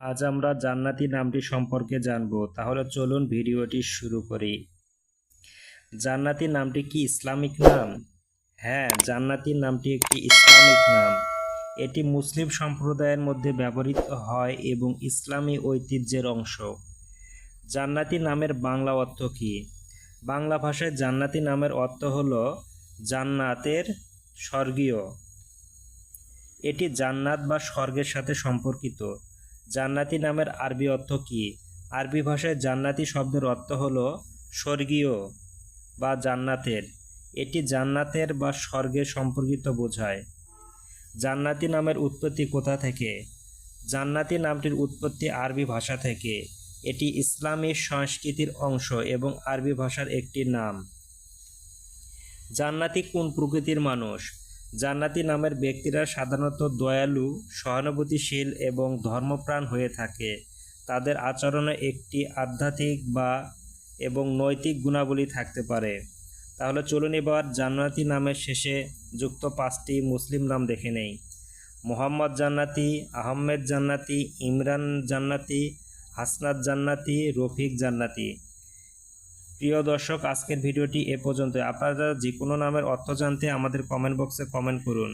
আজ আমরা জান্নাতি নামটি সম্পর্কে জানব। তাহলে চলুন ভিডিওটি শুরু করি। জান্নাতি নামটি কি ইসলামিক নাম? হ্যাঁ জান্নাতি নামটি একটি ইসলামিক নাম। এটি মুসলিম সম্প্রদায়ের মধ্যে ব্যবহৃত হয় এবং ইসলামী ঐতিহ্যের অংশ। জান্নাতি নামের বাংলা অর্থ কী? বাংলা ভাষায় জান্নাতি নামের অর্থ হল জান্নাতের স্বর্গীয়। এটি জান্নাত বা স্বর্গের সাথে সম্পর্কিত। জান্নাতি নামের আরবি অর্থ কী? আরবি ভাষায় জান্নাতি শব্দের অর্থ হল স্বর্গীয় বা জান্নাতের। এটি জান্নাতের বা স্বর্গের সম্পর্কিত বোঝায়। জান্নাতি নামের উৎপত্তি কোথা থেকে? জান্নাতি নামটির উৎপত্তি আরবি ভাষা থেকে। এটি ইসলামী সংস্কৃতির অংশ এবং আরবি ভাষার একটি নাম। জান্নাতি কোন প্রকৃতির মানুষ? জান্নাতি নামের ব্যক্তিরা সাধারণত দয়ালু, সহানুভূতিশীল এবং ধর্মপ্রাণ হয়ে থাকে। তাদের আচরণে একটি আধ্যাত্মিক বা এবং নৈতিক গুণাবলী থাকতে পারে। তাহলে চলুন এবার জান্নাতি নামের শেষে যুক্ত পাঁচটি মুসলিম নাম দেখে নেই। মোহাম্মদ জান্নাতি, আহমেদ জান্নাতি, ইমরান জান্নাতি, হাসনাত জান্নাতি, রফিক জান্নাতি। প্রিয় দর্শক, আজকের ভিডিওটি এ পর্যন্ত আপনারা যে কোনো নামের অর্থ জানতে আমাদের কমেন্ট বক্সে কমেন্ট করুন।